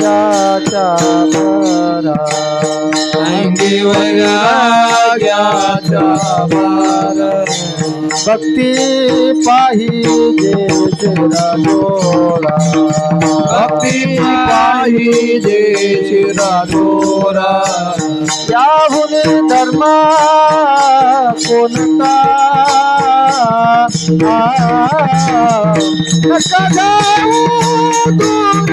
हृदयाच्या भरा भक्ती पाहिजे चिरा डोरा भक्ती पाहिजे चिरा डोरा याहून धर्म कोणता? नका जाऊ दूर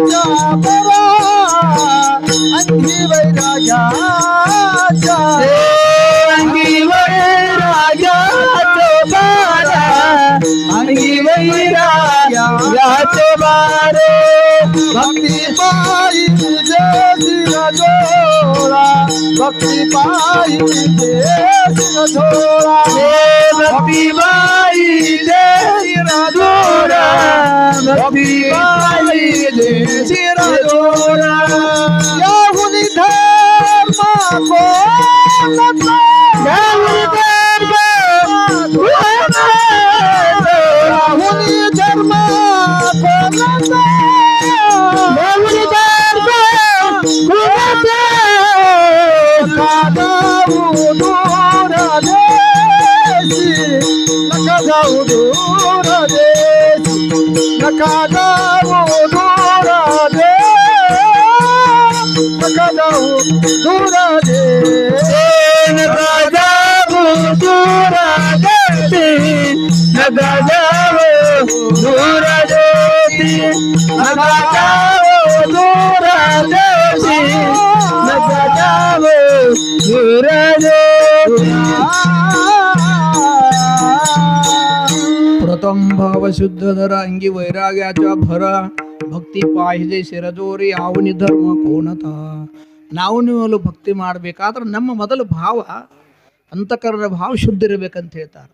वैराग्याचा बरा अंगी वैराग्याचा अंगी वैराग्याचा बरा अंगी वैराग्याचा बारे भक्ती पायी देशिरा जोडा भक्ती पायी देशिरा झोळा नका जाऊ दूर देशी नका जाऊ दूर देशी नका जाऊ दूर देशी प्रथम भाव शुद्ध धरा अंगी वैराग्याचा भरा ಭಕ್ತಿ ಪಾಹಿದೆ ಶಿರಜೋರಿ ಯಾವನಿ ಧರ್ಮ ಕೋಣತ ನಾವು ನೀವು ಭಕ್ತಿ ಮಾಡಬೇಕಾದ್ರೆ ನಮ್ಮ ಮೊದಲು ಭಾವ ಅಂತಃಕರಣ ಭಾವ ಶುದ್ಧ ಇರಬೇಕಂತ ಹೇಳ್ತಾರೆ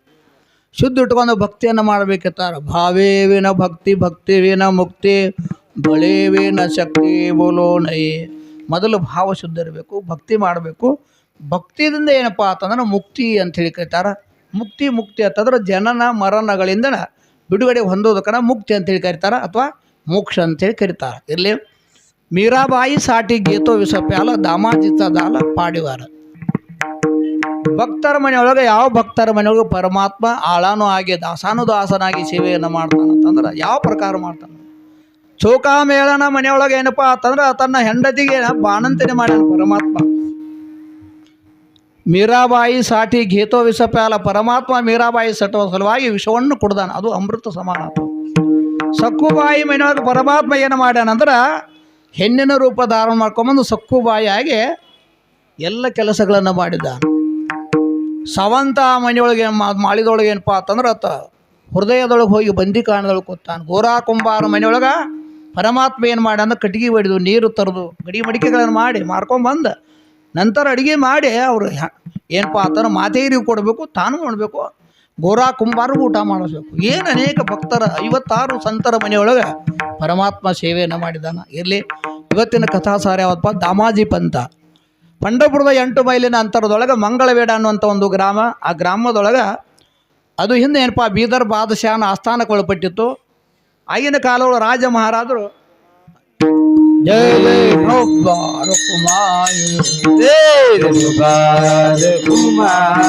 ಶುದ್ಧ ಇಟ್ಕೊಂಡು ಭಕ್ತಿಯನ್ನು ಮಾಡಬೇಕಾರ ಭಾವೇವಿನ ಭಕ್ತಿ, ಭಕ್ತಿವೇನ ಮುಕ್ತಿ, ಬಳೆವೇನ ಶಕ್ತಿ, ಬೋಲೋ ನಯೇ ಮೊದಲು ಭಾವ ಶುದ್ಧ ಇರಬೇಕು, ಭಕ್ತಿ ಮಾಡಬೇಕು. ಭಕ್ತಿಯಿಂದ ಏನಪ್ಪ ಅಂತಂದ್ರೆ ಮುಕ್ತಿ ಅಂತ ಹೇಳಿ ಕರೀತಾರೆ. ಮುಕ್ತಿ ಮುಕ್ತಿ ಅಂತಂದ್ರೆ ಜನನ ಮರಣಗಳಿಂದ ಬಿಡುಗಡೆ ಹೊಂದೋದಕ್ಕನ ಮುಕ್ತಿ ಅಂತೇಳಿ ಕರೀತಾರೆ ಅಥವಾ ಮೋಕ್ಷ ಅಂತೇಳಿ ಕರೀತಾರೆ. ಇರಲಿ. ಮೀರಾಬಾಯಿ ಸಾಟಿ ಗೀತೋ ವಿಸಪ್ಯಾಲ ದಾಮಾಜಿತ ದಾಲ ಪಾಡಿವಾರ. ಭಕ್ತರ ಮನೆಯೊಳಗೆ ಯಾವ ಭಕ್ತರ ಮನೆಯೊಳಗೆ ಪರಮಾತ್ಮ ಆಳಾನು ಆಗಿ ದಾಸಾನು ದಾಸನಾಗಿ ಸೇವೆಯನ್ನು ಮಾಡ್ತಾನೆ ಅಂತಂದ್ರೆ ಯಾವ ಪ್ರಕಾರ ಮಾಡ್ತಾನೆ? ಚೌಕಾಮೇಳನ ಮನೆಯೊಳಗೆ ಏನಪ್ಪ ಅಂತಂದ್ರೆ ತನ್ನ ಹೆಂಡತಿಗೆ ಬಾಣಂತನೆ ಮಾಡ್ಯಾನ ಪರಮಾತ್ಮ. ಮೀರಾಬಾಯಿ ಸಾಟಿ ಗೀತೋ ವಿಷಪ್ಯಾಲ ಪರಮಾತ್ಮ ಮೀರಾಬಾಯಿ ಸಟ್ಟುವ ಸಲುವಾಗಿ ವಿಷವನ್ನು ಕುಡ್ದಾನ, ಅದು ಅಮೃತ ಸಮಾನ. ಸಕ್ಕುಬಾಯಿ ಮನೆಯೊಳಗೆ ಪರಮಾತ್ಮ ಏನು ಮಾಡ್ಯಾನಂದ್ರೆ ಹೆಣ್ಣಿನ ರೂಪ ಧಾರಣ ಮಾಡ್ಕೊಂಬಂದು ಸಕ್ಕುಬಾಯಿಯಾಗಿ ಎಲ್ಲ ಕೆಲಸಗಳನ್ನು ಮಾಡಿದ್ದಾನೆ. ಸವಂತ ಮನೆಯೊಳಗೆ ಮಾಡಿದೊಳಗೆ ಏನಪ್ಪ ಅಂತಂದ್ರೆ ಆತ ಹೃದಯದೊಳಗೆ ಹೋಗಿ ಬಂದಿ ಕಾಣದೊಳಗೆ ಕೂತಾನೆ. ಗೋರಾ ಕುಂಬಾರ ಮನೆಯೊಳಗೆ ಪರಮಾತ್ಮ ಏನು ಮಾಡಿ ಅಂದ್ರೆ ಕಟ್ಟಿಗೆ ಹೊಡೆದು ನೀರು ತರದು ಗಡಿ ಮಡಿಕೆಗಳನ್ನು ಮಾಡಿ ಮಾರ್ಕೊಂಬಂದು ನಂತರ ಅಡುಗೆ ಮಾಡಿ ಅವರು ಏನಪ್ಪ ಅಂತಂದ್ರೆ ಮಾತೇರಿಗೆ ಕೊಡಬೇಕು, ತಾನು ಮಾಡಬೇಕು ಗೋರಾ ಕುಂಬಾರ ಊಟ ಮಾಡಿಸ್ಬೇಕು. ಏನು ಅನೇಕ ಭಕ್ತರ ಐವತ್ತಾರು ಸಂತರ ಮನೆಯೊಳಗೆ ಪರಮಾತ್ಮ ಸೇವೆಯನ್ನು ಮಾಡಿದಾನ. ಇರಲಿ, ಇವತ್ತಿನ ಕಥಾಸಾರ ಯಾವತ್ತಪ್ಪ, ದಾಮಾಜಿ ಪಂಥ. ಪಂಡಪುರದ ಎಂಟು ಮೈಲಿನ ಅಂತರದೊಳಗೆ ಮಂಗಳವೇಡ ಅನ್ನುವಂಥ ಒಂದು ಗ್ರಾಮ. ಆ ಗ್ರಾಮದೊಳಗೆ ಅದು ಹಿಂದೆ ಏನಪ್ಪ, ಬೀದರ್ ಆಸ್ಥಾನಕ್ಕೆ ಒಳಪಟ್ಟಿತ್ತು. ಆಗಿನ ಕಾಲದೊಳಗೆ ರಾಜ ಮಹಾರಾಜರು ಜಯ ಗೋಪಾಲ ಕುಮಾರ ಕುಮಾರ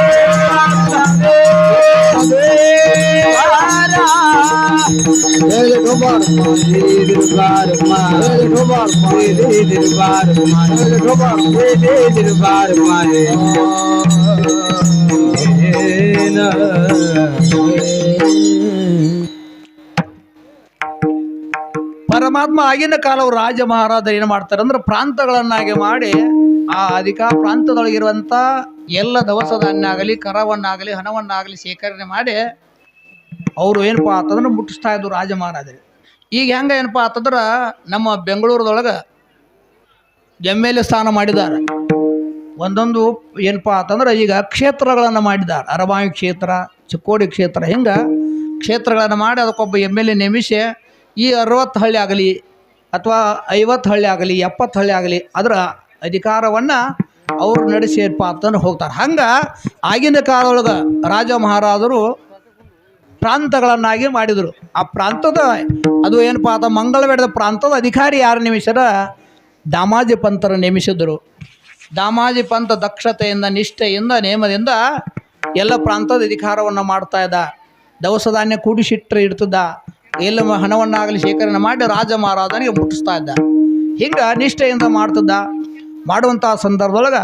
दरबार माए गोपाल कुमार श्री दरबार माए गोपाल कुमार श्री दरबार जय गोपाल कुमार श्री दरबार माए गोपाल कुमार श्री दरबार माए गोपाल श्री दरबार माए ಪರಮಾತ್ಮ ಆಗಿನ ಕಾಲವು ರಾಜ ಮಹಾರಾಜರು ಏನು ಮಾಡ್ತಾರೆ ಅಂದ್ರೆ ಪ್ರಾಂತಗಳನ್ನಾಗಿ ಮಾಡಿ ಆ ಅಧಿಕ ಪ್ರಾಂತದೊಳಗಿರುವಂಥ ಎಲ್ಲ ದವಸ ಧಾನ್ಯ ಆಗಲಿ ಕರವನ್ನಾಗಲಿ ಹಣವನ್ನಾಗಲಿ ಶೇಖರಣೆ ಮಾಡಿ ಅವರು ಏನಪ್ಪ ಅಂತಂದ್ರೆ ಮುಟ್ಟಿಸ್ತಾ ಇದ್ರು ರಾಜ ಮಹಾರಾಜರು ಈಗ ಹೆಂಗೆ ಏನಪ್ಪ ಆತಂದ್ರೆ ನಮ್ಮ ಬೆಂಗಳೂರದೊಳಗೆ ಎಂ ಎಲ್ ಎ ಸ್ಥಾನ ಮಾಡಿದ್ದಾರೆ. ಒಂದೊಂದು ಏನಪ್ಪ ಅಂತಂದ್ರೆ ಈಗ ಕ್ಷೇತ್ರಗಳನ್ನು ಮಾಡಿದ್ದಾರೆ. ಅರಬಾಯಿ ಕ್ಷೇತ್ರ, ಚಿಕ್ಕೋಡಿ ಕ್ಷೇತ್ರ, ಹಿಂಗೆ ಕ್ಷೇತ್ರಗಳನ್ನು ಮಾಡಿ ಅದಕ್ಕೊಬ್ಬ ಎಂ ಎಲ್ ಎ ನೇಮಿಸಿ ಈ ಅರವತ್ತು ಹಳ್ಳಿ ಆಗಲಿ ಅಥವಾ ಐವತ್ತು ಹಳ್ಳಿ ಆಗಲಿ, ಎಪ್ಪತ್ತು ಹಳ್ಳಿ ಆಗಲಿ ಅದರ ಅಧಿಕಾರವನ್ನು ನಡೆಸಿ ಏನಪ್ಪ ಅಂತಂದ್ರೆ ಹೋಗ್ತಾರೆ. ಹಂಗೆ ಆಗಿನ ಕಾಲದೊಳಗೆ ರಾಜ ಮಹಾರಾಜರು ಪ್ರಾಂತಗಳನ್ನಾಗಿ ಮಾಡಿದರು. ಆ ಪ್ರಾಂತದ ಅದು ಏನಪ್ಪ ಅದು ಮಂಗಳವೇಡದ ಪ್ರಾಂತದ ಅಧಿಕಾರಿ ಯಾರು ನೇಮಿಸ್ಯಾರ ದಾಮಾಜಿ ಪಂತರ ನೇಮಿಸಿದರು. ದಾಮಾಜಿ ಪಂಥ ದಕ್ಷತೆಯಿಂದ, ನಿಷ್ಠೆಯಿಂದ, ನೇಮದಿಂದ ಎಲ್ಲ ಪ್ರಾಂತದ ಅಧಿಕಾರವನ್ನು ಮಾಡ್ತಾ ಇದ್ದ. ದವಸ ಧಾನ್ಯ ಕೂಡಿಸಿಟ್ಟರೆ ಇಡ್ತದ ಎಲ್ಲ ಹಣವನ್ನಾಗಲಿ ಶೇಖರಣೆ ಮಾಡಿ ರಾಜ ಮಹಾರಾಜನಿಗೆ ಮುಟ್ಟಿಸ್ತಾ ಇದ್ದ. ಹಿಂಗೆ ನಿಷ್ಠೆಯಿಂದ ಮಾಡ್ತಿದ್ದ. ಮಾಡುವಂಥ ಸಂದರ್ಭದೊಳಗೆ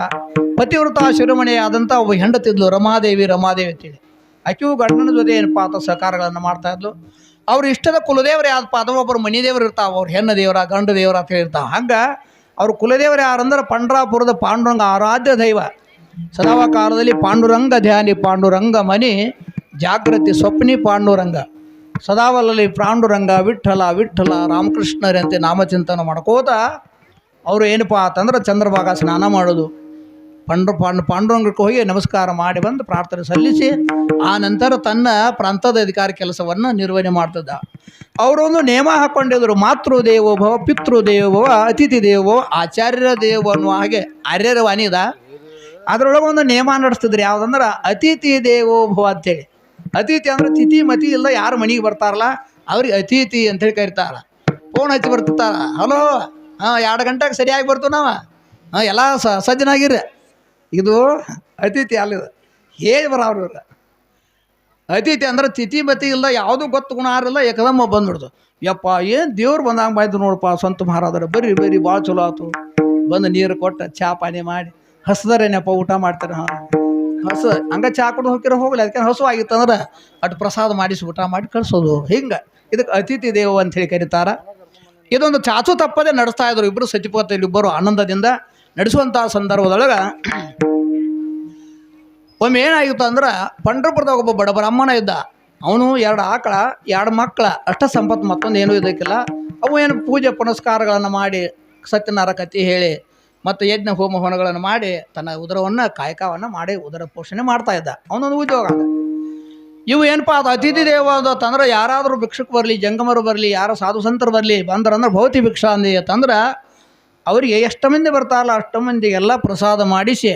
ಪತಿವ್ರತ ಶಿರೋಮಣಿಯಾದಂಥ ಒಬ್ಬ ಹೆಂಡತಿದ್ಲು, ರಮಾದೇವಿ ರಮಾದೇವಿ ಅಂತೇಳಿ. ಆಕೆಯು ಗಂಡನ ಜೊತೆ ಏನಪ್ಪ ಅಂತ ಸಹಕಾರಗಳನ್ನು ಮಾಡ್ತಾ ಇದ್ಲು. ಅವ್ರ ಇಷ್ಟದ ಕುಲದೇವರು ಯಾವ್ದಪ್ಪ ಅದು ಒಬ್ಬರು ಮನೆ ದೇವರು ಇರ್ತಾವೆ, ಅವ್ರು ಹೆಣ್ಣು ದೇವರ, ಗಂಡು ದೇವರ ಅಂತ ಹೇಳಿರ್ತಾವೆ. ಹಂಗೆ ಅವ್ರ ಕುಲದೇವರು ಯಾರಂದ್ರೆ ಪಂಡ್ರಾಪುರದ ಪಾಂಡುರಂಗ ಆರಾಧ್ಯ ದೈವ. ಸದಾವ ಕಾಲದಲ್ಲಿ ಪಾಂಡುರಂಗ ಧ್ಯಾನಿ, ಪಾಂಡುರಂಗ ಮನಿ, ಜಾಗೃತಿ ಸ್ವಪ್ನಿ ಪಾಂಡುರಂಗ. ಸದಾವಲ್ಲಲ್ಲಿ ಪಾಂಡುರಂಗ, ವಿಠಲ ವಿಠಲ, ರಾಮಕೃಷ್ಣರಂತೆ ನಾಮಚಿಂತನ ಮಾಡ್ಕೋತ ಅವರು ಏನಪ್ಪ ಅಂತಂದ್ರೆ ಚಂದ್ರಭಾಗ ಸ್ನಾನ ಮಾಡೋದು. ಪಾಂಡು ಪಾಂಡ್ ಪಾಂಡುರಂಗಕ್ಕೆ ಹೋಗಿ ನಮಸ್ಕಾರ ಮಾಡಿ ಬಂದು ಪ್ರಾರ್ಥನೆ ಸಲ್ಲಿಸಿ, ಆ ನಂತರ ತನ್ನ ಪ್ರಾಂತದ ಅಧಿಕಾರಿ ಕೆಲಸವನ್ನು ನಿರ್ವಹಣೆ ಮಾಡ್ತದ. ಅವರೊಂದು ನೇಮ ಹಾಕ್ಕೊಂಡಿದ್ರು ಮಾತೃ ದೇವೋಭವ ಪಿತೃ ದೇವೋಭವ ಅತಿಥಿ ದೇವೋ, ಆಚಾರ್ಯರ ದೇವ ಅನ್ನುವ ಹಾಗೆ ಆರ್ಯರ ವಾಣಿದ ಅದರೊಳಗೆ ಒಂದು ನೇಮ ನಡೆಸ್ತಿದ್ರು, ಯಾವುದಂದ್ರೆ ಅತಿಥಿ ದೇವೋಭವ ಅಂತೇಳಿ. ಅತಿಥಿ ಅಂದ್ರೆ ತಿಥಿ, ಮತಿ ಇಲ್ಲ, ಯಾರು ಮನೆಗೆ ಬರ್ತಾರಲ್ಲ, ಅವ್ರಿಗೆ ಅತಿಥಿ ಅಂತೇಳಿ ಕರಿತಾರ. ಫೋನ್ ಹಚ್ಚಿ ಬರ್ತಿರ್ತಾರ, ಹಲೋ ಹಾಂ ಎರಡು ಗಂಟೆಗೆ ಸರಿಯಾಗಿ ಬರ್ತು ನಾವು? ಹಾಂ ಎಲ್ಲ ಸಜ್ಜನಾಗಿರ್ರಿ. ಇದು ಅತಿಥಿ ಅಲ್ಲದ ಹೇಳಿ ಬರೋರು ಅತಿಥಿ ಅಂದ್ರೆ ತಿಥಿ ಮತಿ ಇಲ್ಲ, ಯಾವುದೂ ಗೊತ್ತು ಗುಣ ಆರಿಲ್ಲ ಏಕದಮ್ಮ ಬಂದ್ಬಿಡ್ತು. ಯಪ್ಪ, ಏನು ದೇವ್ರು ಬಂದಾಗ ಬಾಯ್ದು ನೋಡಪ್ಪ ಸ್ವಂತ ಮಹಾರಾಜರ ಬರ್ರಿ ಬರ್ರಿ ಭಾಳ ಚಲೋ ಆಯ್ತು ಬಂದು ನೀರು ಕೊಟ್ಟು, ಚಾ ಪಾನಿ ಮಾಡಿ, ಹಸ್ದರೇನಪ್ಪ ಊಟ ಮಾಡ್ತಾರೆ, ಹಾಂ. ಹಸ, ಹಂಗೆ ಚಾ ಕುಡ್ದು ಹೋಗಿರೋ ಹೋಗಲಿ, ಅದಕ್ಕೆ ಹಸು ಆಗಿತ್ತು ಅಂದ್ರೆ ಅಟ್ ಪ್ರಸಾದ ಮಾಡಿಸಿ ಊಟ ಮಾಡಿ ಕಳಿಸೋದು, ಹಿಂಗೆ. ಇದಕ್ಕೆ ಅತಿಥಿ ದೇವ ಅಂತೇಳಿ ಕರೀತಾರ. ಇದೊಂದು ಚಾಚು ತಪ್ಪದೆ ನಡೆಸ್ತಾ ಇದ್ರು ಇಬ್ಬರು ಸಚಿಪತಿಯಲ್ಲಿ ಇಬ್ಬರು ಆನಂದದಿಂದ. ನಡೆಸುವಂಥ ಸಂದರ್ಭದೊಳಗೆ ಒಮ್ಮೆ ಏನಾಗಿತ್ತು ಅಂದ್ರೆ ಪಂಡ್ರಪುರದಾಗ ಒಬ್ಬ ಬಡ ಬ್ರಾಹ್ಮಣ ಇದ್ದ. ಅವನು ಎರಡು ಆಕಳ, ಎರಡು ಮಕ್ಕಳ, ಅಷ್ಟ ಸಂಪತ್ತು ಮತ್ತೊಂದು ಏನೂ ಇದಕ್ಕಿಲ್ಲ ಅವು ಏನು ಪೂಜೆ ಪುನಸ್ಕಾರಗಳನ್ನು ಮಾಡಿ ಸತ್ಯನಾರ ಕಥೆ ಹೇಳಿ ಮತ್ತು ಯಜ್ಞ ಹೋಮ ಹೋಮಗಳನ್ನು ಮಾಡಿ ತನ್ನ ಉದರವನ್ನು, ಕಾಯಕವನ್ನು ಮಾಡಿ ಉದರ ಪೋಷಣೆ ಮಾಡ್ತಾ ಇದ್ದ. ಅವನೊಂದು ಉದ್ಯೋಗ ಇವು ಏನಪ್ಪ ಅದು ಅತಿಥಿ ದೇವ ಅಂತಂದ್ರೆ ಯಾರಾದರೂ ಭಿಕ್ಷಕ್ಕೆ ಬರಲಿ, ಜಂಗಮರು ಬರಲಿ, ಯಾರೋ ಸಾಧು ಸಂತರು ಬರಲಿ, ಬಂದ್ರಂದ್ರೆ ಭೌತಿ ಭಿಕ್ಷಾ ಅಂದಿ ಅಂತಂದ್ರೆ ಅವರಿಗೆ ಎಷ್ಟು ಮಂದಿ ಬರ್ತಾರಲ್ಲ ಅಷ್ಟು ಮಂದಿಗೆಲ್ಲ ಪ್ರಸಾದ ಮಾಡಿಸಿ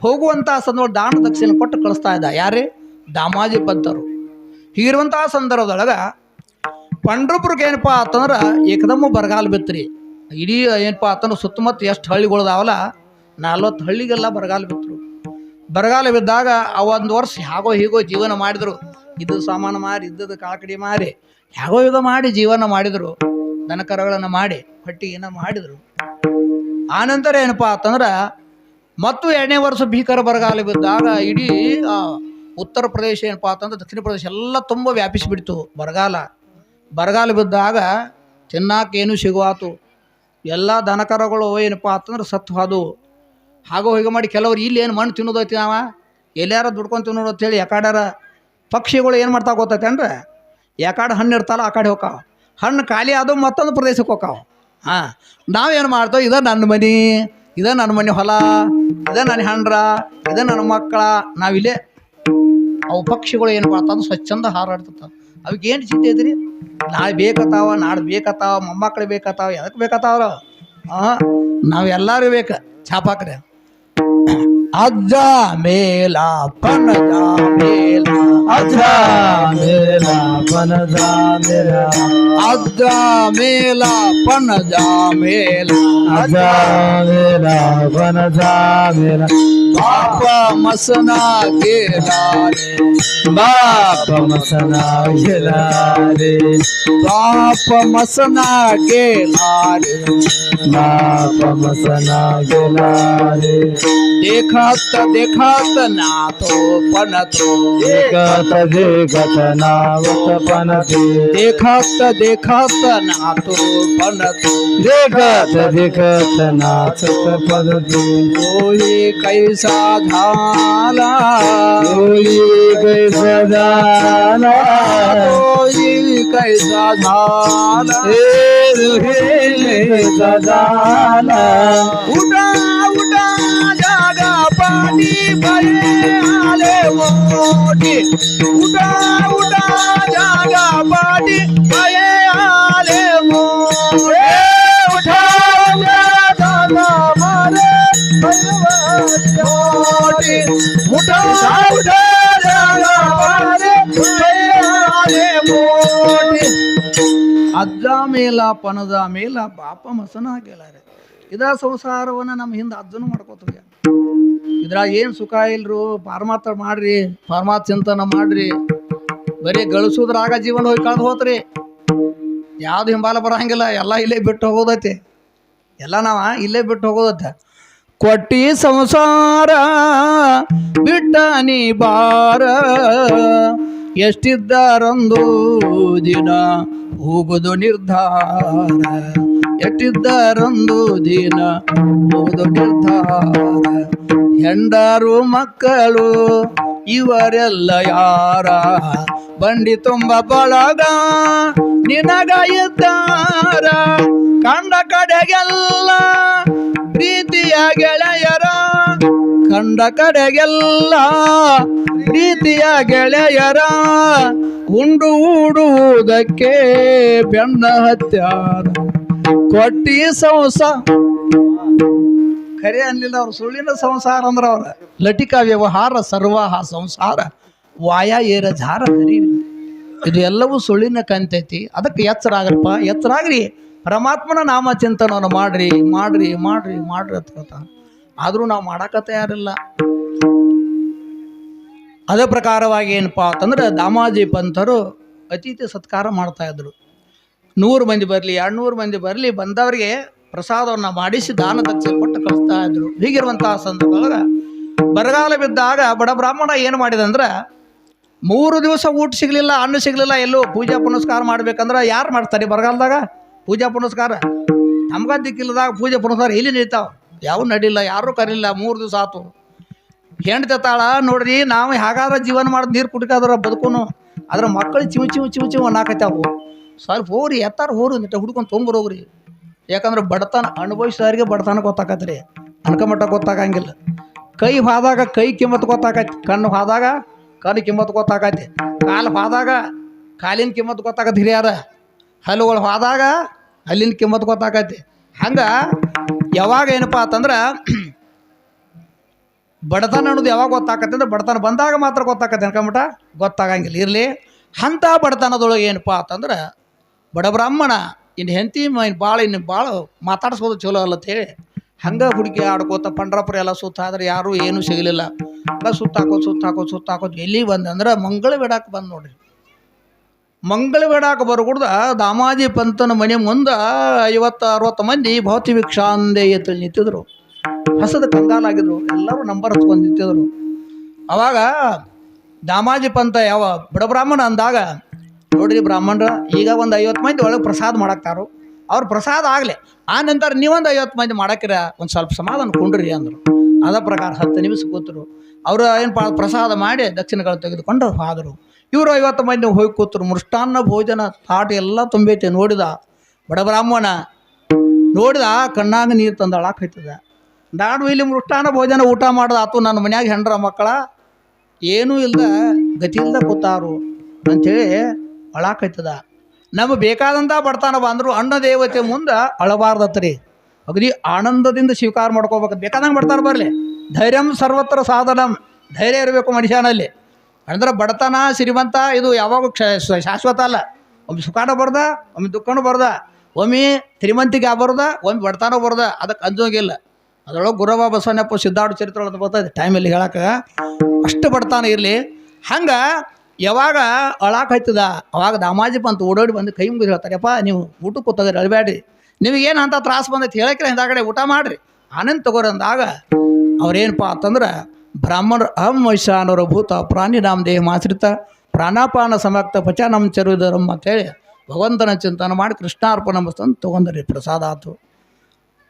ಹೋಗುವಂಥ ಸಂದರ್ಭ ದಾನ ದಕ್ಷಿಣ ಕೊಟ್ಟು ಕಳಿಸ್ತಾ ಇದ್ದ. ಯಾರೇ ದಾಮಾಜಿ ಪಂತರು ಹೀಗಿರುವಂಥ ಸಂದರ್ಭದೊಳಗೆ ಪಂಡ್ರಪುರಕ್ಕೆ ಏನಪ್ಪ ಅಂತಂದ್ರೆ ಏಕದಮ್ಮ ಬರಗಾಲ ಬಿತ್ತರಿ ಇಡೀ ಏನಪ್ಪ ಅಂತಂದ್ರೆ ಸುತ್ತಮುತ್ತ ಎಷ್ಟು ಹಳ್ಳಿಗಳದಾವಲ್ಲ ನಲ್ವತ್ತು ಹಳ್ಳಿಗೆಲ್ಲ ಬರಗಾಲ ಬಿತ್ತರು ಬರಗಾಲ ಬಿದ್ದಾಗ ಆ ಒಂದು ವರ್ಷ ಹೇಗೋ ಹೀಗೋ ಜೀವನ ಮಾಡಿದರು. ಇದು ಸಾಮಾನು ಮಾರಿ ಇದ್ದದ್ದು ಕಾಕಡಿ ಮಾರಿ, ಹೇಗೋ ಇದು ಮಾಡಿ ಜೀವನ ಮಾಡಿದರು. ದನಕರಗಳನ್ನು ಮಾಡಿ ಹೊಟ್ಟಿಗೆನ ಮಾಡಿದರು. ಆನಂತರ ಏನಪ್ಪ ಅಂತಂದ್ರೆ ಮತ್ತು ಎರಡನೇ ವರ್ಷ ಭೀಕರ ಬರಗಾಲ ಬಿದ್ದಾಗ ಇಡೀ ಉತ್ತರ ಪ್ರದೇಶ ಏನಪ್ಪ ಅಂತಂದ್ರೆ ದಕ್ಷಿಣ ಪ್ರದೇಶ ಎಲ್ಲ ತುಂಬ ವ್ಯಾಪಿಸಿಬಿಡ್ತು ಬರಗಾಲ. ಬರಗಾಲ ಬಿದ್ದಾಗ ತಿನ್ನಾಕೇನು ಸಿಗುವಾತು. ಎಲ್ಲ ದನಕರಗಳು ಏನಪ್ಪ ಅಂತಂದ್ರೆ ಸತ್ತು ಅದು ಹಾಗೋ ಹೀಗೆ ಮಾಡಿ ಕೆಲವ್ರು ಇಲ್ಲಿ ಏನು ಮಣ್ಣು ತಿನ್ನೋದೈತಿ ನಾವ? ಎಲ್ಲಾರ ದುಡ್ಕೊಂಡು ತಿನ್ನೋದು ಅಂತೇಳಿ ಯಾಕಾಡಾರ ಪಕ್ಷಿಗಳು ಏನು ಮಾಡ್ತಾ ಗೊತ್ತೈತೆ ಅಂದ್ರೆ ಯಾಕಾಡ ಹಣ್ಣು ಇರ್ತಾಲ ಆ ಕಡೆ ಹಣ್ಣು ಖಾಲಿ ಆದವು ಮತ್ತೊಂದು ಪ್ರದೇಶಕ್ಕೆ ಹೋಕಾವ ಹಾಂ. ನಾವೇನು ಮಾಡ್ತೇವೆ? ಇದ ನನ್ನ ಮನೆ, ಇದ ನನ್ನ ಮನೆ ಹೊಲ, ಇದ ನನ್ನ ಹಂಡ್ರ ಇದ ನನ್ನ ಮಕ್ಕಳ. ನಾವಿಲ್ಲೇ ಅವು ಪಕ್ಷಿಗಳು ಏನು ಮಾಡ್ತಾವೆ ಸ್ವಚ್ಛಂದ ಹಾರಾಡ್ತಿರ್ತಾವೆ. ಅವಕ್ಕೆ ಏನು ಚಿಂತೆ ಐತ್ರಿ? ನಾಳೆ ಬೇಕತ್ತಾವ ನಾಳೆ ಬೇಕತ್ತಾವ ಮೊಮ್ಮಕ್ಕಳು ಬೇಕತ್ತಾವ ಎದಕ್ಕೆ ಬೇಕತ್ತಾವ್ರ? ಹಾಂ ನಾವೆಲ್ಲರೂ ಬೇಕು. ಛಾಪಾಕ್ರೆ अज्जा मेला, पनजा मेला अज्जा मेला, पनजा मेला। अज्जा मेला, पनजा मेला अज्जा मेला, पनजा मेला। बापा मसना गेला रे, बापा मसना गेला रे। बापा मसना गेला रे, बापा मसना गेला रे। देखत देखत नाथो पनतो देखत देखत नावत तो देखत देखत नाथो पनतो देखत देखत पन तो ओए कैसा धाला। ओए कैसा धाला। ओए कैसा धाला। हे कैसा धाला। उड़ा पाणी बये आले मोठी उडा उडा जागा पाणी बये आले मोठे उठा उठा जागा मारे मोठी उठा उठा जागा मारे बये आले मोठी ಅಜ್ಜ ಮೇಲ ಪನದ ಮೇಲ ಬಾಪ ಮಸನ ಗೆಲಾರೆ ಇದ ಸಂಸಾರವನ್ನ ನಮ್ಮ ಹಿಂದೆ ಅಜ್ಜನು ಮಾಡ್ಕೋತಾರೆ ಇದ್ರಾಗ ಏನು ಸುಖ ಇಲ್ರು? ಪಾರಮಾರ್ಥ ಮಾಡ್ರಿ ಪಾರ್ಮಾತ್ ಚಿಂತನ ಮಾಡ್ರಿ. ಬರೀ ಗಳಿಸೋದ್ರಾಗ ಜೀವನ ಹೋಗಿ ಕಳೆದು ಹೋತ್ರಿ. ಯಾವ್ದು ಹಿಂಬಾಲ ಬರಂಗಿಲ್ಲ, ಎಲ್ಲ ಇಲ್ಲೇ ಬಿಟ್ಟು ಹೋಗೋದೈತಿ. ಎಲ್ಲ ನಾವ ಇಲ್ಲೇ ಬಿಟ್ಟು ಹೋಗೋದತ್ತ. ಕೊಟ್ಟಿ ಸಂಸಾರ ಬಿಟ್ಟ ನೀ ಬಾರ. ಎಷ್ಟಿದ್ದಾರೊಂದು ದಿನ, ಹೋಗುದು ನಿರ್ಧಾರ. ಎಷ್ಟಿದ್ದಾರೊಂದು ದಿನ ನಿರ್ಧಾರ ಹೆಂಡರು ಮಕ್ಕಳು, ಇವರೆಲ್ಲ ಯಾರ? ಬಂಡಿ ತುಂಬ ಬಳಗ, ನಿನಗ ಇದ್ದಾರ? ಕಂಡ ಕಡೆಗೆಲ್ಲ ಪ್ರೀತಿಯ ಗೆಳೆಯರ. ಕಂಡ ಕಡೆಗೆಲ್ಲ ಪ್ರೀತಿಯ ಗೆಳೆಯರ. ಉಂಡು ಊಡುವುದಕ್ಕೆ ಬೆನ್ನ ಹತ್ಯಾರ. ಕೊಟ್ಟಿ ಸಂಸ ಖರೆ ಅನ್ಲಿಲ್ಲ ಅವ್ರು, ಸುಳ್ಳಿನ ಸಂಸಾರ ಅಂದ್ರ ಅವ್ರ. ಲಟಿಕಾ ವ್ಯವಹಾರ, ಸರ್ವಾಹ ಸಂಸಾರ. ವಾಯ ಏರ ಜಾರ ಇದು ಎಲ್ಲವೂ ಸುಳ್ಳಿನ ಕಂತೈತಿ. ಅದಕ್ಕೆ ಎಚ್ಚರ ಆಗ್ರಪ್ಪ ಎಚ್ಚರ ಆಗ್ರಿ. ಪರಮಾತ್ಮನ ನಾಮ ಚಿಂತನವನ್ನು ಮಾಡ್ರಿ ಮಾಡ್ರಿ ಮಾಡ್ರಿ ಮಾಡ್ರಿ ಅಂತ ಆದರೂ ನಾವು ಮಾಡಾಕ ತಯಾರಿಲ್ಲ. ಅದೇ ಪ್ರಕಾರವಾಗಿ ಏನಪ್ಪಾ ಅಂತಂದ್ರೆ ದಾಮಾಜಿ ಪಂಥರು ಅತಿಥಿ ಸತ್ಕಾರ ಮಾಡ್ತಾ ಇದ್ರು. ನೂರು ಮಂದಿ ಬರಲಿ ಎರಡು ನೂರು ಮಂದಿ ಬರಲಿ ಬಂದವರಿಗೆ ಪ್ರಸಾದವನ್ನು ಮಾಡಿಸಿ ದಾನ ದಕ್ಷಿಣೆ ಕೊಟ್ಟು ಕಳಿಸ್ತಾ ಇದ್ರು. ಹೀಗಿರುವಂತಹ ಸಂದರ್ಭದೊಳಗೆ ಬರಗಾಲ ಬಿದ್ದಾಗ ಬಡ ಬ್ರಾಹ್ಮಣ ಏನು ಮಾಡಿದಂದ್ರೆ ಮೂರು ದಿವಸ ಊಟ ಸಿಗಲಿಲ್ಲ, ಅನ್ನ ಸಿಗಲಿಲ್ಲ, ಎಲ್ಲೋ ಪೂಜಾ ಪುನಸ್ಕಾರ ಮಾಡ್ಬೇಕಂದ್ರೆ ಯಾರು ಮಾಡ್ತಾರೆ ಬರಗಾಲದಾಗ? ಪೂಜಾ ಪುನಸ್ಕಾರ? ನಮ್ಗ ದಿಕ್ಕಿಲ್ಲದಾಗ ಪೂಜೆ ಪುನಸ್ಕಾರ ಇಲ್ಲಿ ನಡೀತಾವ? ಯಾವ ನಡಿಲ್ಲ, ಯಾರೂ ಕರೀಲಿಲ್ಲ, ಮೂರು ದಿವಸ ಆತು. ಹೆಂಡ್ತಿ ತಾಳ ನೋಡ್ರಿ, ನಾವು ಹೇಗಾದ್ರೆ ಜೀವನ ಮಾಡಿ ನೀರು ಕುಡ್ಕಾದ್ರ ಬದುಕುನು ಅದ್ರ ಮಕ್ಕಳು ಚಿವು ಚಿವು ಚಿಮಿ ಚಿವು ಅನ್ನಾಕತ್ತಾವು. ಸ್ವಲ್ಪ ಹೋಗ್ರಿ, ಎತ್ತಾರ ಹೋಗ್ರಿ, ನಿಟ್ಟ ಹುಡ್ಕೊಂಡು ತೊಂಬರೋಗ್ರಿ ಯಾಕಂದ್ರೆ ಬಡತನ, ಅನುಭವಿಸಿದವ್ರಿಗೆ ಬಡತನ ಗೊತ್ತಾಕತ್ರಿ. ಅನ್ಕಮಟ್ಟ ಗೊತ್ತಾಗಂಗಿಲ್ಲ. ಕೈ ಹಾದಾಗ ಕೈ ಕಿಮ್ಮತ್ ಗೊತ್ತಾಕತಿ ಕಣ್ಣು ಹಾದಾಗ ಕಣ್ಣು ಕಿಮ್ಮತ್ ಗೊತ್ತಾಕತಿ ಕಾಲು ಹಾದಾಗ ಕಾಲಿನ ಕಿಮ್ಮತ್ತು ಗೊತ್ತಾಕತಿ ಹಿರಿಯರ. ಹಲ್ಲುಗಳು ಹಾದಾಗ ಅಲ್ಲಿನ ಕಿಮ್ಮತ್ ಗೊತ್ತಾಕತಿ ಹಂಗೆ ಯಾವಾಗ ಏನಪ್ಪ ಅಂತಂದ್ರೆ ಬಡತನ ಅನ್ನೋದು ಯಾವಾಗ ಗೊತ್ತಾಕತ್ತೆ ಅಂದ್ರೆ ಬಡತನ ಬಂದಾಗ ಮಾತ್ರ ಗೊತ್ತಾಕತ್ತೆ ಅನ್ಕೊಂಬಿಟ್ಟ ಗೊತ್ತಾಗಂಗಿಲ್ಲ. ಇರಲಿ, ಅಂಥ ಬಡತನದೊಳಗೆ ಏನಪ್ಪ ಅಂತಂದ್ರೆ ಬಡ ಬ್ರಾಹ್ಮಣ ಇನ್ನು ಹೆಂಡತಿ ಇನ್ನು ಭಾಳ ಇನ್ನು ಭಾಳ ಮಾತಾಡ್ಸೋದು ಚಲೋ ಅಲ್ಲ ಅಂತೇಳಿ ಹಂಗೆ ಹುಡುಗಿ ಆಡ್ಕೋತ ಪಂಡ್ರಾಪುರ ಎಲ್ಲ ಸುತ್ತಾದ್ರೆ ಯಾರೂ ಏನೂ ಸಿಗಲಿಲ್ಲ. ಎಲ್ಲ ಸುತ್ತಾಕೋ ಸುತ್ತಾಕೋದು ಸುತ್ತಾಕೋದು ಎಲ್ಲಿ ಬಂದಂದ್ರೆ ಮಂಗಳ ಬಿಡಾಕ ಬಂದು ನೋಡ್ರಿ. ಮಂಗಳ ಬಿಡಾಕ ಬರ್ಗುಡ್ದ ದಾಮಾಜಿ ಪಂತನ ಮನೆ ಮುಂದೆ ಐವತ್ತು ಅರವತ್ತು ಮಂದಿ ಭೌತಿ ಭಿಕ್ಷಾಂದೆ ಎತ್ತಲ್ಲಿ ನಿಂತಿದ್ರು. ಹಸದ ಕಂಗಾಲಾಗಿದ್ರು ಎಲ್ಲರೂ ನಂಬರ್ ಹಚ್ಕೊಂಡು ನಿಂತಿದ್ರು. ಅವಾಗ ದಾಮಾಜಿ ಪಂತ ಯಾವ ಬಡಬ್ರಾಹ್ಮಣ ಅಂದಾಗ ನೋಡ್ರಿ ಬ್ರಾಹ್ಮಣರ? ಈಗ ಒಂದು ಐವತ್ತು ಮಂದಿ ಒಳಗೆ ಪ್ರಸಾದ ಮಾಡಾಕ್ತಾರು. ಅವ್ರ ಪ್ರಸಾದ ಆಗಲಿ. ಆ ನಂತರ ನೀವೊಂದು ಐವತ್ತು ಮಂದಿ ಮಾಡಾಕಿರ ಒಂದು ಸ್ವಲ್ಪ ಸಮಾಧಾನ ಕೊಂಡ್ರಿ ಅಂದರು. ಅದ ಪ್ರಕಾರ ಹತ್ತು ನಿಮಿಷ ಕೂತರು. ಅವರು ಏನಪ್ಪ ಪ್ರಸಾದ ಮಾಡಿ ದಕ್ಷಿಣಗಳು ತೆಗೆದುಕೊಂಡು ಹಾದ್ರು. ಇವರು ಐವತ್ತು ಮಂದಿ ಹೋಗಿ ಕೂತರು. ಮೃಷ್ಟಾನ್ನ ಭೋಜನ ತಾಟ ಎಲ್ಲ ತುಂಬೈತೆ ನೋಡಿದ. ಬಡ ಬ್ರಾಹ್ಮಣ, ನೋಡಿದ ಕಣ್ಣಾಗ ನೀರು ಹೋಯ್ತದ ನಾನು ಇಲ್ಲಿ ಮೃಷ್ಟಾನ್ನ ಭೋಜನ ಊಟ ಮಾಡ್ದ ಆತು ನನ್ನ ಮನ್ಯಾಗ ಹೆಂಡ್ರ ಮಕ್ಕಳ. ಏನೂ ಇಲ್ದ ಗತಿ ಇಲ್ದ ಕೂತಾರು. ಅಂಥೇಳಿ ಅಳಾಕೈತದ. ನಮಗೆ ಬೇಕಾದಂಥ ಬಡತನ ಬಂದ್ರು ಅಣ್ಣ ದೇವತೆ ಮುಂದೆ ಅಳಬಾರ್ದತ್ರಿ. ಅಗದಿ ಆನಂದದಿಂದ ಸ್ವೀಕಾರ ಮಾಡ್ಕೋಬೇಕು. ಬೇಕಾದಂಗೆ ಬಡತನ ಬರಲಿ. ಧೈರ್ಯಂ ಸರ್ವತ್ರ ಸಾಧನಂ. ಧೈರ್ಯ ಇರಬೇಕು ಮನುಷ್ಯನಲ್ಲಿ. ಅಂದ್ರೆ ಬಡತನ ಶ್ರೀಮಂತ ಇದು ಯಾವಾಗ ಶಾಶ್ವತ ಅಲ್ಲ. ಒಮ್ಮೆ ಸುಖಾನು ಬರ್ದ, ಒಮ್ಮೆ ದುಃಖನೂ ಬರ್ದ. ಒಮ್ಮೆ ಶ್ರೀಮಂತಿಗೆ ಬರ್ದ, ಒಮ್ಮೆ ಬಡತನ ಬರ್ದ. ಅದಕ್ಕೆ ಅಂಜೋಗಿಲ್ಲ. ಅದರೊಳಗೆ ಗುರವ ಬಸವನಪ್ಪ ಸಿದ್ಧಾರ್ಥ ಚರಿತ್ರೆ ಬರ್ತದೆ. ಟೈಮಲ್ಲಿ ಹೇಳಕ್ಕೆ ಅಷ್ಟು ಬಡತನ ಇರಲಿ. ಹಂಗೆ ಯಾವಾಗ ಅಳಾಕ್ ಅವಾಗ ದಾಮಾಜಿ ಬಂತು ಓಡೋಡಿ ಬಂದು ಕೈ ಮುಗಿದು ಹೇಳ್ತಾರಪ್ಪ ನೀವು ಊಟಕ್ಕೆ ಕೂತದ್ರಿ ಅಳಬೇಡ್ರಿ ನಿಮಗೇನು ಅಂತ ತ್ರಾಸ ಬಂದೈತೆ ಹೇಳಕ್ರೆ, ಹಿಂದಾಗಡೆ ಊಟ ಮಾಡ್ರಿ. ಆನಂದ್ ತಗೋರಿ ಅಂದಾಗ ಅವ್ರೇನಪ್ಪ ಅಂತಂದ್ರೆ, ಬ್ರಾಹ್ಮಣ ಅಹಂ ಅನ್ನೋರ ಭೂತ ಪ್ರಾಣಿ ನಾಮ ದೇಹ ಮಾಶ್ರಿತ, ಪ್ರಾಣಾಪಾನ ಸಮಕ್ತ ಪಚ ನಮ್ಮ ಚರುವುದರಮ್ಮ ಅಂತೇಳಿ ಭಗವಂತನ ಚಿಂತನೆ ಮಾಡಿ ಕೃಷ್ಣಾರ್ಪಣ ಮಸ್ತಂದು ತೊಗೊಂಡ್ರಿ, ಪ್ರಸಾದ ಆತು.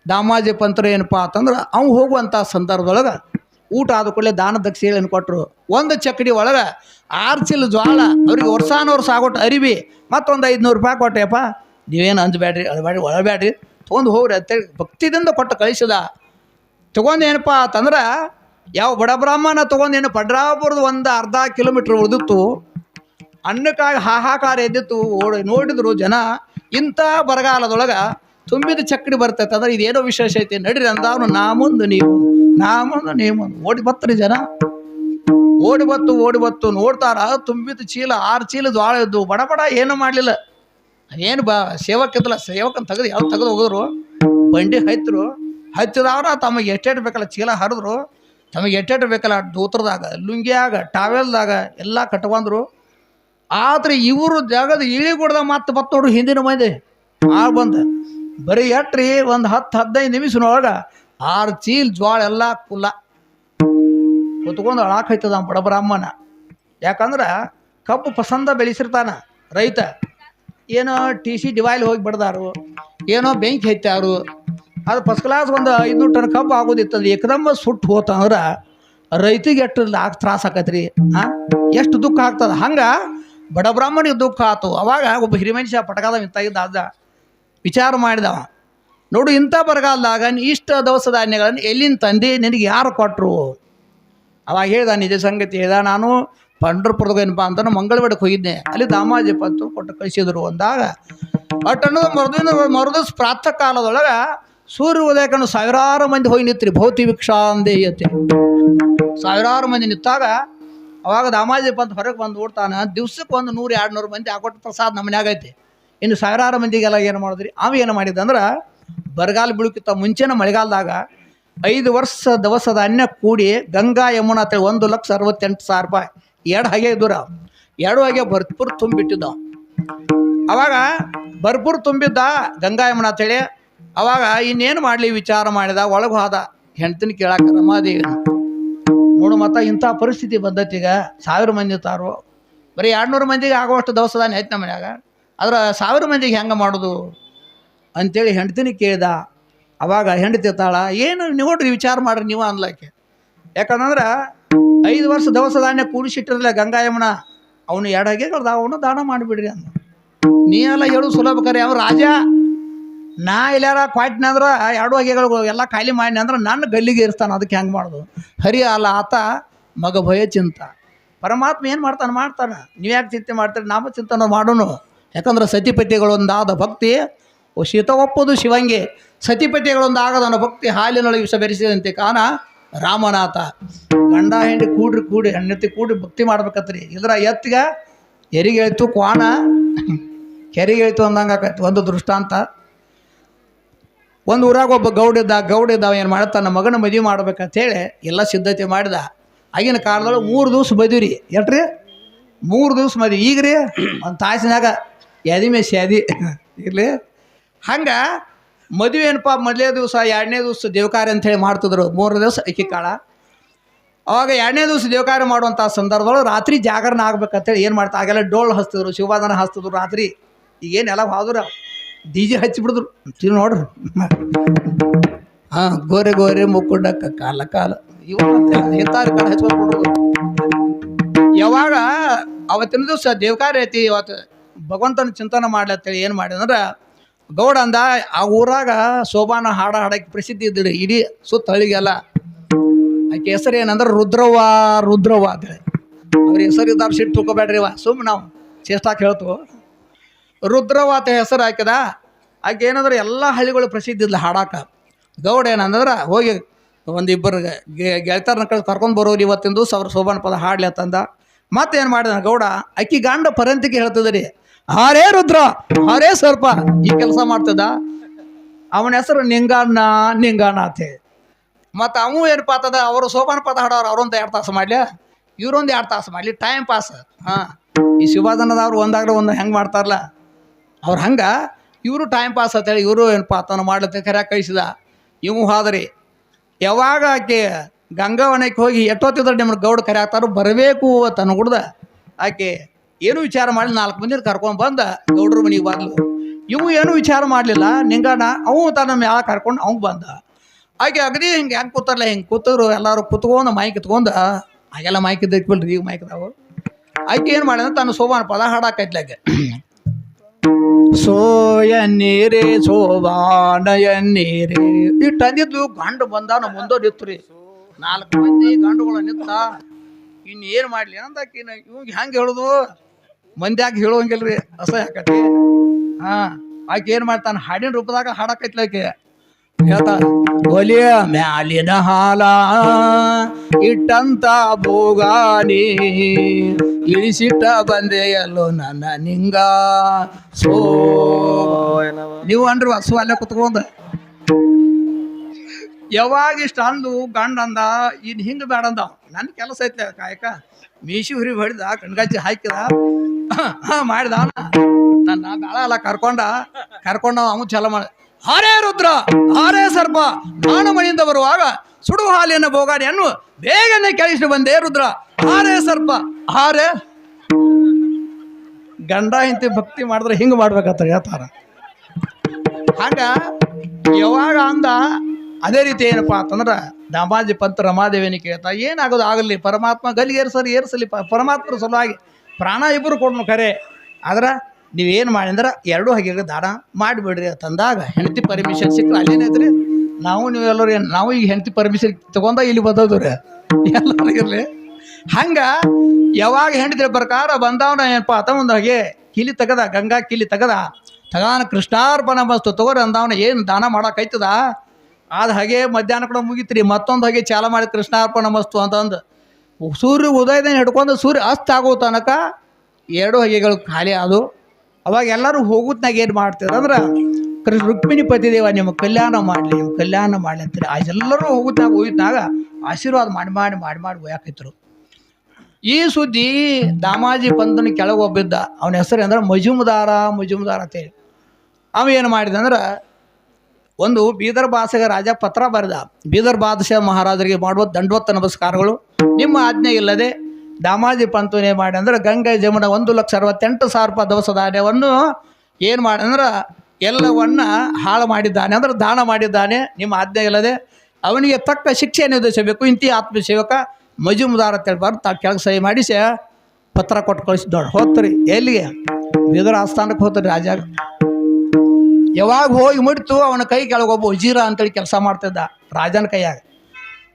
ದಾಮಾಜಿ ಪಂತ್ರ ಏನಪ್ಪ ಅಂತಂದ್ರೆ, ಅವ್ನು ಹೋಗುವಂಥ ಸಂದರ್ಭದೊಳಗೆ ಊಟ ಆದ ಕೂಡಲೇ ದಾನ ದಕ್ಷಿಣೆಯನ್ನು ಕೊಟ್ಟರು ಒಂದು ಚಕ್ಕಡಿ ಒಳಗೆ ಆರು ಚೀಲ ಜ್ವಾಳ, ಅವ್ರಿಗೆ ವರ್ಷಾನ ವರ್ಷ ಆಗೋಟ್ಟು ಅರಿವಿ, ಮತ್ತೊಂದು ಐದುನೂರು ರೂಪಾಯಿ ಕೊಟ್ಟೆಪ್ಪ ನೀವೇನು ಅಂಜಬೇಡ್ರಿ ಅಳಬೇಡ್ರಿ ಒಳಬೇಡ್ರಿ ತೊಗೊಂಡು ಹೋಗ್ರಿ ಅಂತೇಳಿ ಭಕ್ತಿದಿಂದ ಕೊಟ್ಟು ಕಳಿಸಿದ. ತೊಗೊಂಡು ಏನಪ್ಪ ಅಂತಂದ್ರೆ, ಯಾವ ಬಡ ಬ್ರಾಹ್ಮಣ ಏನು ಪಡ್ರಾಪುರದ ಒಂದು ಅರ್ಧ ಕಿಲೋಮೀಟ್ರ್ ಉಳಿದಿತ್ತು. ಅನ್ನಕ್ಕಾಗಿ ಹಾಹಾಕಾರ ಎದ್ದಿತ್ತು ನೋಡಿದ್ರು ಜನ. ಇಂಥ ಬರಗಾಲದೊಳಗೆ ತುಂಬಿದ ಚಕ್ಕಡಿ ಬರ್ತೈತೆ. ಅಂದ್ರೆ ಇದೇನೋ ವಿಶೇಷ ಐತೆ. ನಡೀರಿ ಅಂದ ಅವನು ನಾ ಮುಂದು ನೀವು. ನಾ ಮುಂದು ನೀವು ಓಡಿ ಬತ್ತರಿ ಜನ. ಓಡಿ ಬತ್ತು ಓಡಿ ಬತ್ತು. ನೋಡ್ತಾರ, ತುಂಬಿದ ಚೀಲ, ಆರು ಚೀಲ ಜ್ವಾಳ ಇದ್ದು. ಬಡ ಬಡ ಏನೂ ಮಾಡಲಿಲ್ಲ. ಏನು ಬಾ ಸೇವಕ್ಕಿದ್ದಲ್ಲ ಸೇವಕನ್ ತೆಗೆದು ಯಾವ ತೆಗೆದು ಹೋಗಿದ್ರು? ಬಂಡಿ ಹೈತರು. ಹಚ್ಚಿದವ್ರ ತಮಗೆ ಎಷ್ಟೆಷ್ಟು ಬೇಕಲ್ಲ ಚೀಲ ಹರಿದ್ರು. ತಮಗೆ ಎಷ್ಟೆಷ್ಟು ಬೇಕಲ್ಲ ದೂತ್ರದಾಗ, ಲುಂಗಿಯಾಗ, ಟಾವೆಲ್ದಾಗ ಎಲ್ಲ ಕಟ್ಕೊಂಡ್ರು. ಆದ್ರೆ ಇವರು ಜಾಗದ ಇಳಿಗುಡ್ದ ಮತ್ತೆ ಬತ್ತೋಡ್ರು ಹಿಂದಿನ ಮಂದಿ. ಆ ಬಂದ. ಬರೀ ಎಟ್ರಿ ಒಂದು ಹತ್ತು ಹದಿನೈದು ನಿಮಿಷನೊಳಗೆ ಆರು ಚೀಲ್ ಜ್ವಾಳ ಎಲ್ಲ ಕುಲ್ಲ ಕುತ್ಕೊಂಡು ಅಳಾಕೈತದ ಬಡಬ್ರಾಹ್ಮಣ ಯಾಕಂದ್ರೆ ಕಬ್ಬು ಪಸಂದ ಬೆಳೆಸಿರ್ತಾನ ರೈತ. ಏನೋ ಟಿ ಸಿ ಡಿವೈಲ್ ಹೋಗಿ ಬಡ್ದಾರು, ಏನೋ ಬೆಂಕಿ ಹೈತಾರು, ಅದು ಫಸ್ಟ್ ಕ್ಲಾಸ್ ಒಂದು ಐದುನೂರು ಟನ್ ಕಬ್ಬು ಆಗೋದಿತ್ತು ಅದು ಏಕದಮ್ಮ ಸುಟ್ಟು ಹೋತಂದ್ರೆ ರೈತಿಗೆ ಎಷ್ಟು ಲಾಕ್ ತ್ರಾಸ ಆಕತ್ರಿ ಹಾಂ ಎಷ್ಟು ದುಃಖ ಆಗ್ತದೆ. ಹಂಗೆ ಬಡ ಬ್ರಾಹ್ಮಣಿಗೆ ದುಃಖ ಆತು. ಅವಾಗ ಒಬ್ಬ ಹಿರಿ ಪಟಕದ ಪಟಕಾದ ಅದ ವಿಚಾರ ಮಾಡಿದವ ನೋಡು, ಇಂಥ ಬರಗಾಲದಾಗ ಇಷ್ಟು ದವಸ ಧಾನ್ಯಗಳನ್ನು ಎಲ್ಲಿಂದ ತಂದು? ನಿನಗೆ ಯಾರು ಕೊಟ್ಟರು ಅವಾಗ ಹೇಳ್ದ, ನಿಜ ಸಂಗತಿ ಹೇಳ್ದ, ನಾನು ಏನಪ್ಪ ಅಂತ ಮಂಗಳವಾಡಕ್ಕೆ ಹೋಗಿದ್ದೆ. ಅಲ್ಲಿ ದಾಮಾಜಿಪ್ಪ ಪತ್ತು ಕೊಟ್ಟು ಕಳಿಸಿದ್ರು ಅಂದಾಗ ಅನ್ನೋದು ಮರುದಿನ ಮರುದಿವ್ಸ ಪ್ರಾತಃ ಕಾಲದೊಳಗೆ ಸೂರ್ಯ ಉದಯಕನ್ನು ಸಾವಿರಾರು ಮಂದಿ ಹೋಗಿ ನಿಂತ್ರಿ, ಭೌತಿ ಭಿಕ್ಷಾಂದೇಯತೆ ಸಾವಿರಾರು ಮಂದಿ ನಿಂತಾಗ ಅವಾಗ ದಾಮಾಜಿ ಪಂತ್ ಹೊರಗೆ ಬಂದು ಓಡ್ತಾನೆ. ದಿವ್ಸಕ್ಕೆ ಒಂದು ನೂರು ಎರಡು ನೂರು ಮಂದಿ ಆಗೋಟ್ಟು ಪ್ರಸಾದ ನಮ್ಮನೆ ಆಗೈತಿ ಇನ್ನು ಸಾವಿರಾರು ಮಂದಿಗೆಲ್ಲ ಏನು ಮಾಡಿದ್ರಿ? ಅವ ಏನು ಮಾಡಿದ ಅಂದ್ರೆ, ಬರಗಾಲ ಬೀಳಕ್ಕಿಂತ ಮುಂಚೆನ ಮಳೆಗಾಲದಾಗ ಐದು ವರ್ಷ ದವಸ ಧಾನ್ಯ ಕೂಡಿ ಗಂಗಾ ಯಮುನಾ ಅಂತೇಳಿ ಒಂದು ಲಕ್ಷ ಅರವತ್ತೆಂಟು ಸಾವಿರ ರೂಪಾಯಿ, ಎರಡು ಹಾಗೆ ಇದ್ದೂರ. ಎರಡು ಹಾಗೆ ಭರ್ಪೂರ್ ತುಂಬಿಟ್ಟಿದ್ದ ಅವಾಗ ಭರ್ಪೂರ್ ತುಂಬಿದ್ದ ಗಂಗಾ ಯಮುನಾ ಅಂತೇಳಿ, ಅವಾಗ ಇನ್ನೇನು ಮಾಡಲಿ ವಿಚಾರ ಮಾಡಿದ, ಒಳಗೆ ಹೋದ ಹೆಂಡ್ತಿನ ಕೇಳಕ್ಕೆ ರಮಾದೇವಿ ನೋಡು ಮತ್ತ ಇಂಥ ಪರಿಸ್ಥಿತಿ ಬಂದತ್ತೀಗ ಸಾವಿರ ಮಂದಿ ತಾರು, ಬರೀ ಎರಡುನೂರು ಮಂದಿಗೆ ಆಗುವಷ್ಟು ದವಸ ಧಾನ್ಯ ಐತೆ ನಮ್ಮ ಮನ್ಯಾಗ. ಆದ್ರೆ ಸಾವಿರ ಮಂದಿಗೆ ಹೆಂಗೆ ಮಾಡೋದು? ಅಂಥೇಳಿ ಹೆಂಡ್ತೀನಿ ಕೇಳ್ದ. ಅವಾಗ ಹೆಂಡತಿ ತಾಳ, ಏನು ನೋಡ್ರಿ ವಿಚಾರ ಮಾಡ್ರಿ ನೀವು ಅನ್ಲಕ್ಕೆ ಯಾಕಂದ್ರೆ ಐದು ವರ್ಷ ದವಸ ಧಾನ್ಯ ಕೂಡಿಸಿಟ್ಟಿರಲಿಲ್ಲ ಗಂಗಾ ಯಮುನ ಅವನು ಎರಡು ಹಗೆಗಳ್ದ ಅವನು ದಾನ ಮಾಡಿಬಿಡ್ರಿ ಅಂದ. ನೀ ಎಲ್ಲ ಹೇಳು ಸುಲಭ ಕರೆ, ಅವ್ನು ರಾಜ. ನಾ ಇಲ್ಲಾರ ಕ್ವಾಟ್ನ ಅಂದ್ರೆ ಎರಡು ಹಗೆಗಳು ಎಲ್ಲ ಖಾಲಿ ಮಾಡಿ ಅಂದ್ರೆ ನನ್ನ ಗಲ್ಲಿಗೆ ಇರ್ತಾನೆ ಅದಕ್ಕೆ ಹೆಂಗೆ ಮಾಡೋದು? ಹರಿ ಅಲ್ಲ ಆತ, ಮಗ ಭಯ ಚಿಂತ. ಪರಮಾತ್ಮ ಏನು ಮಾಡ್ತಾನೆ ಮಾಡ್ತಾನೆ. ನೀವು ಯಾಕೆ ಚಿಂತೆ ಮಾಡ್ತೀರಿ, ನಾಮ ಚಿಂತನ ಮಾಡೋನು. ಯಾಕಂದ್ರೆ ಸತಿಪತಿಗಳೊಂದಾದ ಭಕ್ತಿ ಶೀತ ಒಪ್ಪದು ಶಿವಂಗೆ ಸತಿಪತಿಗಳೊಂದು ಆಗದವನ ಭಕ್ತಿ ಹಾಲಿನೊಳಗೆ ವಿಷ ಬೆರೆಸಿದಂತೆ ಕಾನ ರಾಮನಾಥ. ಗಂಡ ಹೆಂಡಿ ಕೂಡ್ರಿ, ಕೂಡಿ ಹೆಣ್ಣತಿ ಕೂಡಿ ಭಕ್ತಿ ಮಾಡ್ಬೇಕತ್ರಿ. ಇದ್ರ ಎತ್ತಿಗ ಎರಿಗೆ ಹೇಳ್ತು ಕ್ವಾಣ ಕೆರಿಗೆ ಹೇಳ್ತು ಅಂದಂಗೆ ಆಕೈತಿ. ಒಂದು ದೃಷ್ಟಾಂತ. ಒಂದು ಊರಾಗ ಒಬ್ಬ ಗೌಡ ಇದ್ದ ಗೌಡ ಇದ್ದ ಏನು ಮಾಡ ತನ್ನ ಮಗನ ಮದುವೆ ಮಾಡ್ಬೇಕಂತೇಳಿ ಎಲ್ಲ ಸಿದ್ಧತೆ ಮಾಡಿದ. ಆಗಿನ ಕಾಲದೊಳಗೆ ಮೂರು ದಿವ್ಸ ಮದುವೆ ಎಟ್ರಿ? ಮೂರು ದಿವ್ಸ ಮದುವೆ. ಈಗ ರೀ ಒಂದು ತಾಸಿನಾಗ ಮೇ ಸ್ಯಾದಿ ಇರಲಿ. ಹಂಗೆ ಮದುವೆ ಏನಪ್ಪ, ಮೊದಲೇ ದಿವಸ, ಎರಡನೇ ದಿವಸ ದೇವಕಾರ್ಯ ಅಂತೇಳಿ ಮಾಡ್ತಿದ್ರು. ಮೂರನೇ ದಿವಸ ಅಕ್ಕಿ ಕಾಳ ಅವಾಗ ಎರಡನೇ ದಿವಸ ದೇವಕಾರ್ಯ ಮಾಡುವಂಥ ಸಂದರ್ಭದೊಳಗೆ ರಾತ್ರಿ ಜಾಗರಣ ಆಗ್ಬೇಕಂತೇಳಿ ಏನು ಮಾಡ್ತಾ, ಆಗೆಲ್ಲ ಡೋಲ್ ಹಚ್ತಿದ್ರು, ಶಿವವಾದನ ಹಚ್ತಿದ್ರು ರಾತ್ರಿ. ಈಗೇನೆಲ್ಲ ಎಲ್ಲ ಹೋದ್ರು ಡಿ ಜೆ ಹಚ್ಚಿಬಿಡಿದ್ರು. ತಿರು ನೋಡ್ರಿ. ಹಾಂ, ಗೋರೆ ಗೋರೆ ಮುಕ್ಕುಂಡಕ್ಕ ಕಾಲ ಕಾಲ. ಇವು ಎಂತಾರು ಕಾಲ ಹಚ್ಕೊಂಡು ಯಾವಾಗ ಅವತ್ತಿನ ದಿವಸ ದೇವಕಾರ್ಯ ಐತಿ ಇವತ್ತು? ಭಗವಂತನ ಚಿಂತನೆ ಮಾಡ್ಲತ್ತೇಳಿ ಏನು ಮಾಡಿ ಅಂದ್ರೆ, ಗೌಡ ಅಂದ, ಆ ಊರಾಗ ಶೋಭಾನ ಹಾಡ ಹಾಡಕ್ಕೆ ಪ್ರಸಿದ್ಧಿ ಇದ್ದಿಡಿ ಇಡೀ ಸುತ್ತ ಹಳ್ಳಿಗೆಲ್ಲ. ಆಕೆ ಹೆಸರು ಏನಂದ್ರೆ ರುದ್ರವ್ವ ರುದ್ರವ್ವ ಅಂತೇಳಿ. ಅವ್ರ ಹೆಸರು ಇದ್ದಾರ ಸಿಟ್ಟು ತುಕೋಬೇಡ್ರಿ ಇವ ಸುಮ್ ನಾವು ಚೇಷ್ಟಾಕ್ ಹೇಳ್ತು ರುದ್ರವ್ವ ಅಂತ ಹೆಸರು ಹಾಕಿದ, ಆಕೆ ಏನಂದ್ರೆ ಎಲ್ಲ ಹಳ್ಳಿಗಳು ಪ್ರಸಿದ್ಧ ಇದ್ಲ ಹಾಡಾಕ. ಗೌಡ ಏನಂದ್ರೆ, ಹೋಗಿ ಒಂದಿಬ್ಬರು ಗೆಳತಾರನ ಕಡೆ ಕರ್ಕೊಂಡು ಬರೋರು ಇವತ್ತಿಂದು ದಿವಸ ಅವ್ರ ಶೋಭಾನ ಪದ ಹಾಡ್ಲಿ ಅಂತಂದ. ಮತ್ತೇನು ಮಾಡಿದ ಗೌಡ ಅಕ್ಕಿ ಗಂಡ ಪರಂತಿಗೆ ಹೇಳ್ತದ್ರಿ. ಹಾರೇ ರುದ್ರ, ಹಾರೇ ಸರ್ಪ, ಈ ಕೆಲಸ ಮಾಡ್ತದ? ಅವನ ಹೆಸರು ನಿಂಗಣ್ಣ ನಿಂಗಾನಾಥೆ ಮತ್ತು ಅವು ಏನಪ್ಪ ಆತದ ಅವರು ಸೋಪಾನ ಪದ ಹಾಡೋರು ಅವ್ರೊಂದು ಎರಡು ತಾಸು ಮಾಡಲಿ. ಇವರೊಂದು ಎರಡು ತಾಸು ಮಾಡಲಿ ಟೈಮ್ ಪಾಸ್ ಹಾಂ. ಈ ಶಿವಾದನದವ್ರು ಒಂದಾಗ್ರೆ ಒಂದು ಹೆಂಗೆ ಮಾಡ್ತಾರಲ್ಲ, ಅವ್ರು ಹಂಗೆ ಇವರು ಟೈಮ್ ಪಾಸ್ ಅಂತೇಳಿ ಇವರು ಏನಪ್ಪ ಆತನ ಮಾಡ್ಲತ್ತೆ ಕರೆ ಕಳಿಸಿದ. ಇವು ಹಾದ್ರಿ. ಯಾವಾಗ ಆಕೆ ಗಂಗಾವನಕ್ಕೆ ಹೋಗಿ ಎಷ್ಟೊತ್ತಿದ್ರೆ ನಿಮ್ಮ ಗೌಡ ಕರ್ಯಾಕ್ತಾರೋ ಬರಬೇಕು ಅಂತ ಅನ್ಗುಡ್ದ ಆಕೆ ಏನು ವಿಚಾರ ಮಾಡಿ ನಾಲ್ಕು ಮಂದಿನ ಕರ್ಕೊಂಡು ಬಂದ, ಗೌಡ್ರ ಮನೆಗೆ ಬಂದ್ಲು. ಇವು ಏನು ವಿಚಾರ ಮಾಡಲಿಲ್ಲ, ನಿಂಗಣ್ಣ ಅವು ತನ್ನ ಮ್ಯಾಲ ಕರ್ಕೊಂಡು ಅವ್ನು ಬಂದ. ಹಾಗೆ ಅಗದಿ ಹಿಂಗೆ ಹೆಂಗೆ ಕೂತಾರಲ್ಲ ಹಿಂಗೆ ಕೂತರು ಎಲ್ಲರೂ ಕುತ್ಕೊಂಡು ಮೈಕ್ ಇತ್ಕೊಂಡು ಆಗೆಲ್ಲ ಮೈಕ್ ಇದ್ದಕ್ಬಿಲ್ರಿ ಈಗ ಮೈಕ್ ಇದಾವು. ಆಕೆ ಏನು ಮಾಡಿದ ತನ್ನ ಸೋಮಾನ ಪದ ಹಾಡಾಕೈತ್ಲಾಗೆ ಸೋಬಾಣಯ ನೀರೇ ಇಟ್ಟು ಅಂದಿದ್ದು ಗಂಡು ಬಂದಾನ ಮುಂದೆ ರೀ ನಾಲ್ಕು ಮಂದಿ ಗಂಡುಗಳು ನಿತ್ತ ಇನ್ನು ಏನು ಮಾಡಲಿ ಅಂತ ಇವಾಗ ಹೆಂಗೆ ಹೇಳೋದು? ಮಂದ್ಯಾಗ ಹೇಳುವಂಗಿಲ್ರಿ, ಅಸಹ್ಯ ಆಕತಿ. ಹಾ, ಆಕೆ ಏನು ಮಾಡ್ತಾನ, ಹಾಡಿನ ರೂಪದಾಗ ಹಾಡಕೈತ್ಲ ಆಕೆ. ಹೇಳ್ತಾ, ಒಲಿಯ ಮ್ಯಾಲಿನ ಹಾಲ ಇಟ್ಟಂತ ಭೋಗಾನಿ, ಇಳಿಸಿಟ್ಟ ಬಂದೆ ಎಲ್ಲೋ ನನ್ನ ನಿಂಗ. ಸೋ, ನೀವು ಅನ್ರಿ ಹಸು ಅಲ್ಲೇ ಕುತ್ಕೊಂಡ. ಯಾವಾಗ ಇಷ್ಟ ಅಂದು ಗಂಡ ಅಂದ, ಇನ್ ಹಿಂಗ ಬೇಡ ಅಂದ. ನನ್ನ ಕೆಲಸ ಐತೆ ಕಾಯಕ. ಮೀಸಿ ಹುರಿ ಹೊಡೆದ ಕಣ್ಗಾಚಿ ಹಾಕಿದ. ಮಾಡಿದ ನನ್ನ ಅಲ್ಲ ಕರ್ಕೊಂಡ ಕರ್ಕೊಂಡ ಅವನು ಛಲ ಮಾಡ ಹಾರೇ ರುದ್ರ, ಹಾರೇ ಸರ್ಪ, ನಾನು ಮನೆಯಿಂದ ಬರುವಾಗ ಸುಡು ಹಾಲಿನ ಬೋಗಾಡಿಯನ್ನು ಬೇಗನೆ ಕೆಳಿಸಿ ಬಂದೆ, ರುದ್ರ. ಹಾರೇ ಸರ್ಪ, ಹಾರೇ. ಗಂಡ ಇಂತಿ ಭಕ್ತಿ ಮಾಡಿದ್ರೆ ಹಿಂಗೆ ಮಾಡ್ಬೇಕಂತ ಹೇಳ್ತಾರ. ಹಂಗ ಯಾವಾಗ ಅಂದ, ಅದೇ ರೀತಿ ಏನಪ್ಪ ಅಂತಂದ್ರ ದಾಮಾಜಿ ಪಂತ ರಮಾದೇವಿನ ಕೇಳ್ತಾ, ಏನಾಗೋದು ಆಗಲಿ, ಪರಮಾತ್ಮ ಗಲ್ಲಿಗೆ ಏರ್ಸಲಿ ಏರ್ಸಲಿ ಪರಮಾತ್ಮರ ಸಲುವಾಗಿ ಪ್ರಾಣ ಇಬ್ಬರು ಕೊಡ್ನು ಖರೆ. ಆದ್ರೆ ನೀವೇನು ಮಾಡಿ ಅಂದ್ರೆ ಎರಡೂ ಹಾಗೆ ದಾನ ಮಾಡಿಬಿಡ್ರಿ ತಂದಾಗ ಹೆಂಡತಿ ಪರ್ಮಿಷನ್ ಸಿಕ್ಕರೆ ಅಲ್ಲೇನೈತ್ರಿ ನಾವು ನೀವೆಲ್ಲರೂ ಏನು ನಾವು ಈಗ ಹೆಂಡತಿ ಪರ್ಮಿಷನ್ ತಗೊಂಡ ಇಲ್ಲಿ ಬಂದದ್ದು ರೀ ಎಲ್ಲರಿಗಿರಲಿ ಹಂಗ ಯಾವಾಗ ಹೆಂಡತಿ ಪ್ರಕಾರ ಬಂದವನ ಏನಪ್ಪ ಆತ ಒಂದು ಹಾಗೆ ಕಿಲಿ ತೆಗದ, ಗಂಗಾ ಕಿಲಿ ತೆಗದ, ತಗಾನ ಕೃಷ್ಣಾರ್ಪಣ ಮಸ್ತು ತಗೋರಿ ಅಂದವನ ಏನು ದಾನ ಮಾಡೋಕೈತದ ಆದ ಹಾಗೆ ಮಧ್ಯಾಹ್ನ ಕೂಡ ಮುಗಿತ್ರಿ. ಮತ್ತೊಂದು ಹಾಗೆ ಚಾಲ ಮಾಡಿ ಕೃಷ್ಣಾರ್ಪಣ ಮಸ್ತು ಅಂತಂದು ಸೂರ್ಯ ಉದಯದಿಂದ ಹಿಡ್ಕೊಂಡು ಸೂರ್ಯ ಅಸ್ತ ಆಗೋ ತನಕ ಎರಡು ಹಗೆಗಳು ಖಾಲಿ ಆದವು. ಅವಾಗ ಎಲ್ಲರೂ ಹೋಗುತ್ತಾಗ ಏನು ಮಾಡ್ತಾರೆ ಅಂದ್ರೆ, ಕೃಷ್ಣ ರುಕ್ಮಿಣಿ ಪತಿದೇವ ನಿಮ್ಮ ಕಲ್ಯಾಣ ಮಾಡಲಿ, ನಿಮ್ಮ ಕಲ್ಯಾಣ ಮಾಡಲಿ ಅಂತಾರೆ. ಆ ಎಲ್ಲರೂ ಹೋಗುತ್ತಾಗ ಹೋಗಿದ್ನಾಗ ಆಶೀರ್ವಾದ ಮಾಡಿ ಮಾಡಿ ಮಾಡಿ ಮಾಡಿ ಒಯ್ಯಾಕೈತರು. ಈ ಸುದ್ದಿ ದಾಮಾಜಿ ಪಂತನ ಕೆಳಗೆ ಒಬ್ಬಿದ್ದ. ಅವನ ಹೆಸರು ಅಂದ್ರೆ ಮಜುಮದಾರ ಮಜುಮದಾರ ಅಂತೇಳಿ. ಅವ ಏನು ಮಾಡಿದ ಅಂದ್ರೆ ಒಂದು ಬೀದರ್ ಭಾಷೆಗ ರಾಜ ಪತ್ರ ಬರೆದ. ಬೀದರ್ ಬಾದಶಾಹ ಮಹಾರಾಜರಿಗೆ ಮಾಡುವ ದಂಡವತ್ತ ನಮಸ್ಕಾರಗಳು. ನಿಮ್ಮ ಆಜ್ಞೆ ಇಲ್ಲದೆ ದಾಮಾಜಿ ಪಂತುನೇ ಮಾಡಿ ಅಂದ್ರೆ ಗಂಗೆ ಜಮುನ ಒಂದು ಲಕ್ಷ ಅರವತ್ತೆಂಟು ಸಾವಿರ ರೂಪಾಯಿ ದವಸ ಧಾನ್ಯವನ್ನು ಏನು ಮಾಡಿ ಅಂದ್ರೆ ಎಲ್ಲವನ್ನ ಹಾಳು ಮಾಡಿದ್ದಾನೆ ಅಂದ್ರೆ ದಾನ ಮಾಡಿದ್ದಾನೆ. ನಿಮ್ಮ ಆಜ್ಞೆ ಇಲ್ಲದೆ ಅವನಿಗೆ ತಕ್ಕ ಶಿಕ್ಷೆಯನ್ನು ಎದುರಿಸಬೇಕು ಇಂತಿ ಆತ್ಮಸೇವಕ ಮಜುಮದಾರ ತಿಳ್ಬಾರ್ದು ಬರ್ದು ತಾ ಕೆಳಗೆ ಸಹಿ ಮಾಡಿಸಿ ಪತ್ರ ಕೊಟ್ಟು ಕಳಿಸಿದ್ದೋಣ ಹೋಗ್ತೀರಿ ಎಲ್ಲಿಗೆ? ಬೀದರ್ ಆಸ್ಥಾನಕ್ಕೆ ಹೋಗ್ತಾರೆ ರಾಜ. ಯಾವಾಗ ಹೋಗಿ ಮುಡಿತು ಅವನ ಕೈ ಕೆಳಗೆ ಒಬ್ಬ ವಜೀರ ಅಂತೇಳಿ ಕೆಲಸ ಮಾಡ್ತಿದ್ದ ರಾಜನ ಕೈಯಾಗ.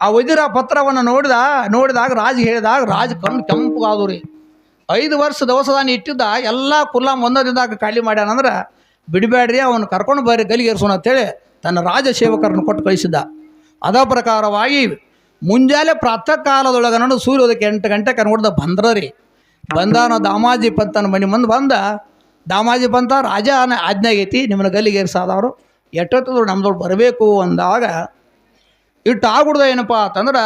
ಆ ವಜೀರ ಪತ್ರವನ್ನು ನೋಡಿದ, ನೋಡಿದಾಗ ರಾಜ ಹೇಳಿದಾಗ ರಾಜ ಕಣ್ಣು ಕೆಂಪು ರೀ ಐದು ವರ್ಷ ದವಸದಾನ ಇಟ್ಟಿದ್ದ, ಎಲ್ಲ ಕುಲ್ಲ ಒಂದೊಂದಿದ್ದಾಗ ಖಾಲಿ ಮಾಡ್ಯಾನಂದ್ರೆ ಬಿಡಬೇಡ್ರಿ ಅವನು ಕರ್ಕೊಂಡು ಬರ್ರಿ ಗಲಿಗೇರಿಸೋಣ ಅಂತೇಳಿ ತನ್ನ ರಾಜ ಸೇವಕರನ್ನು ಕೊಟ್ಟು ಕಳಿಸಿದ್ದ. ಅದ ಪ್ರಕಾರವಾಗಿ ಮುಂಜಾನೆ ಪ್ರಾತಃ ಕಾಲದೊಳಗೆ ನೋಡು ಸೂರ್ಯೋದಕ್ಕೆ ಎಂಟು ಗಂಟೆ ಕನ್ಕೊಡ್ದ ಬಂದ್ರ ರೀ ಬಂದಾನ ದಾಮಾಜಿ ಪಂತನ ಮನೆ ಮುಂದೆ ಬಂದ ದಾಮಾಜಿ ಬಂತ, ರಾಜ ಆಜ್ಞೆ ಆಗೈತಿ ನಿಮ್ಮನ್ನ ಗಲ್ಲಿಗೇರ್ಸಾದವರು ಎಷ್ಟೊತ್ತಿದ್ರು ನಮ್ದೊಳು ಬರಬೇಕು ಅಂದಾಗ, ಇಟ್ಟು ಆಗ್ಬಿಡ್ದ ಏನಪ್ಪ ಅಂತಂದ್ರೆ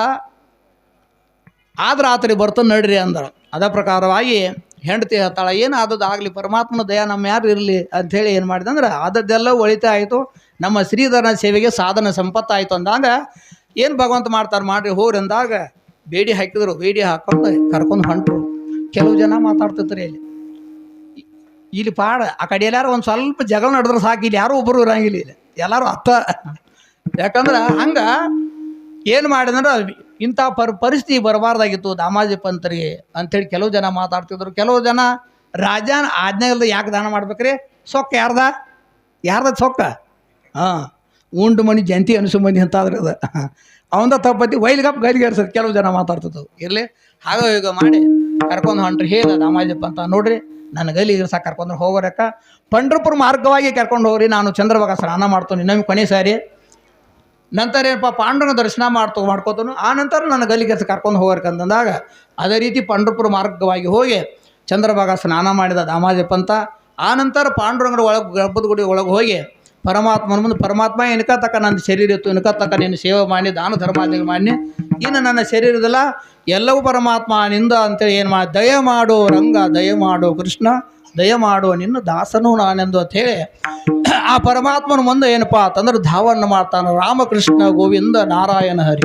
ಆದ್ರೆ ಆತರಿ ಬರ್ತಾನೆ ನಡ್ರಿ ಅಂದರು. ಅದ ಪ್ರಕಾರವಾಗಿ ಹೆಂಡತಿ ಹೇಳ್ತಾಳೆ ಏನು ಆದದ್ದು ಆಗಲಿ, ಪರಮಾತ್ಮನ ದಯ ನಮ್ಮ ಯಾರು ಇರಲಿ ಅಂಥೇಳಿ ಏನು ಮಾಡಿದೆ ಅಂದ್ರೆ, ಆದದ್ದೆಲ್ಲ ಒಳಿತ ಆಯಿತು. ನಮ್ಮ ಶ್ರೀಧರನ ಸೇವೆಗೆ ಸಾಧನ ಸಂಪತ್ತಾಯಿತು ಅಂದಾಗ, ಏನು ಭಗವಂತ ಮಾಡ್ತಾರೆ ಮಾಡ್ರಿ ಹೋರಿ ಅಂದಾಗ, ಬೇಡಿ ಹಾಕಿದ್ರು, ಬೇಡಿ ಹಾಕೊಂಡು ಕರ್ಕೊಂಡು ಹೊಂಟ್ರು. ಕೆಲವು ಜನ ಮಾತಾಡ್ತಿದ್ರು ಇಲ್ಲಿ. ಇಲ್ಲಿ ಪಾಡ, ಆ ಕಡೆ ಎಲ್ಲಾರು ಒಂದು ಸ್ವಲ್ಪ ಜಗಳ ನಡೆದ್ರೆ ಸಾಕು, ಇಲ್ಲಿ ಯಾರು ಒಬ್ಬರು ಇರಂಗಿಲ್ಲ ಇಲ್ಲಿ. ಎಲ್ಲರೂ ಅತ್ತ. ಯಾಕಂದ್ರೆ ಹಂಗೆ ಏನು ಮಾಡಿದ್ರೆ ಇಂಥ ಪರ್, ಪರಿಸ್ಥಿತಿ ಬರಬಾರ್ದಾಗಿತ್ತು ದಾಮಾಜಿ ಪಂತರಿಗೆ ಅಂಥೇಳಿ ಕೆಲವು ಜನ ಮಾತಾಡ್ತಿದ್ರು. ಕೆಲವು ಜನ ರಾಜನ ಆಜ್ಞೆ ಇಲ್ಲದೆ ಯಾಕೆ ದಾನ ಮಾಡ್ಬೇಕ್ರಿ? ಸೊಕ್ಕ ಯಾರ್ದ? ಯಾರ್ದ ಸೊಕ್ಕ? ಹಾಂ, ಉಂಡು ಮಣಿ ಜಂತಿ ಅನಿಸು ಮಂದಿ ಅಂತಾದ್ರೆ ಅದು. ಅವಂದ ತಪ್ಪತಿ ವೈಲ್ಗಪ್ ಗೈಲಿಗೇರ್ಸೋದು ಕೆಲವು ಜನ ಮಾತಾಡ್ತಿದ್ರು. ಇರಲಿ, ಹಾಗೋ ಈಗ ಮಾಡಿ ಕರ್ಕೊಂಡು ಹೊಂಟ್ರಿ. ಹೇಳ ದಾಮಾಜಪ್ಪ ಅಂತ ನೋಡ್ರಿ ನನ್ನ ಇದ್ರ ಸಾಕು ಕರ್ಕೊಂಡು ಹೋಗೋರಕ್ಕ ಪಂಡ್ರಪುರ ಮಾರ್ಗವಾಗಿ ಕರ್ಕೊಂಡು ಹೋಗ್ರಿ, ನಾನು ಚಂದ್ರಭಾಗ ಸ್ನಾನ ಮಾಡ್ತೀನಿ. ನಮಗೆ ಕೊನೆ ಸಾರಿ. ನಂತರ ಏನಪ್ಪ ಪಾಂಡ್ರನ ದರ್ಶನ ಮಾಡ್ತು, ಮಾಡ್ಕೋತನು. ಆ ನಂತರ ನನ್ನ ಗಲ್ಲಿಗೆ ಕರ್ಕೊಂಡು ಹೋಗ್ಬೇಕಂತಂದಾಗ ಅದೇ ರೀತಿ ಪಂಡ್ರಪುರ ಮಾರ್ಗವಾಗಿ ಹೋಗಿ ಚಂದ್ರಭಾಗ ಸ್ನಾನ ಮಾಡಿದ ದಾಮಾಜಪ್ಪ ಅಂತ. ಆ ನಂತರ ಪಾಂಡುರಂಗರ ಒಳಗೆ, ಗರ್ಭದ ಗುಡಿ ಒಳಗೆ ಹೋಗಿ ಪರಮಾತ್ಮನ ಮುಂದೆ, ಪರಮಾತ್ಮ ಎನಕ ತಕ್ಕ ನನ್ನ ಶರೀರ ಇತ್ತು ಎನಕ ತಕ್ಕ ನಿನ್ನ ಸೇವೆ ಮಾಡಿ ದಾನ ಧರ್ಮಾದಿ ಮಾಡಿ ಇನ್ನು ನನ್ನ ಶರೀರದಲ್ಲ ಎಲ್ಲವೂ ಪರಮಾತ್ಮ ನಿಂದ ಅಂತೇಳಿ ಏನು ಮಾಡಿ ದಯ ಮಾಡು ರಂಗ, ದಯ ಮಾಡು ಕೃಷ್ಣ, ದಯ ಮಾಡು ನಿನ್ನ ದಾಸನು ನಾನೆಂದು ಹೇಳಿ ಆ ಪರಮಾತ್ಮನ ಮುಂದೆ ಏನಪ್ಪಾ ಅಂತಂದ್ರೆ ಧಾವನ್ನು ಮಾಡ್ತಾನೆ ರಾಮಕೃಷ್ಣ ಗೋವಿಂದ ನಾರಾಯಣ ಹರಿ.